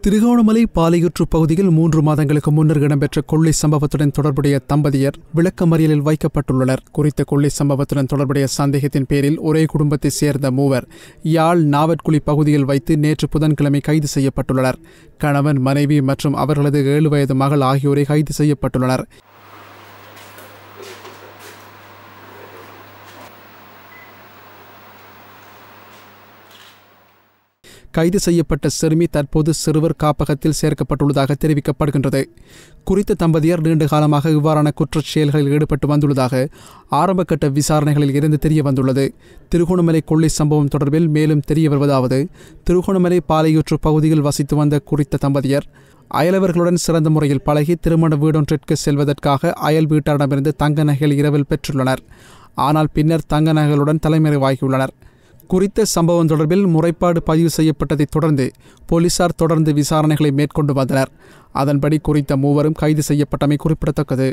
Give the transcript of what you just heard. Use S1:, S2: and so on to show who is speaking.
S1: திருகோணமலை பாலையுற்று பகுதியில் மூன்று மாதங்களுக்கு முன்னர் இடம்பெற்ற கொள்ளை சம்பவத்துடன் தொடர்புடைய தம்பதியர் விளக்கமறியலில் வைக்கப்பட்டுள்ளனர். குறித்த கொள்ளை சம்பவத்துடன் தொடர்புடைய சந்தேகத்தின் பேரில் ஒரே குடும்பத்தைச் சேர்ந்த மூவர் யாழ் நாவற்குழி பகுதியில் வைத்து நேற்று புதன்கிழமை கைது செய்யப்பட்டுள்ளனர். கணவன் மனைவி மற்றும் அவர்களது ஏழு வயது மகள் ஆகியோரை கைது செய்யப்பட்டுள்ளனர். கைது செய்யப்பட்ட சிறுமி தற்போது சிறுவர் காப்பகத்தில் சேர்க்கப்பட்டுள்ளதாக தெரிவிக்கப்படுகின்றது. குறித்த தம்பதியர் நீண்ட காலமாக இவ்வாறான குற்றச் செயல்களில் ஈடுபட்டு வந்துள்ளதாக ஆரம்பகட்ட விசாரணைகளில் இருந்து தெரிய வந்துள்ளது திருகோணமலை கொள்ளை சம்பவம் தொடர்பில் மேலும் தெரிய வருவதாவது திருகோணமலை பாலையூற்று பகுதியில் வசித்து வந்த குறித்த தம்பதியர் அயலவர்களுடன் சிறந்த முறையில் பழகி திருமண வீடொன்றிற்கு செல்வதற்காக அயல் வீட்டாரிடமிருந்து தங்க நகைகள் இரவில் பெற்றுள்ளனர். ஆனால் பின்னர் தங்க நகைகளுடன் தலைமறைவாகியுள்ளனர். குறித்த சம்பவம் தொடர்பில் முறைப்பாடு பதிவு செய்யப்பட்டதைத் தொடர்ந்து போலீசார் தொடர்ந்து விசாரணைகளை மேற்கொண்டு வந்தனர். அதன்படி குறித்த மூவரும் கைது செய்யப்பட்டமை குறிப்பிடத்தக்கது.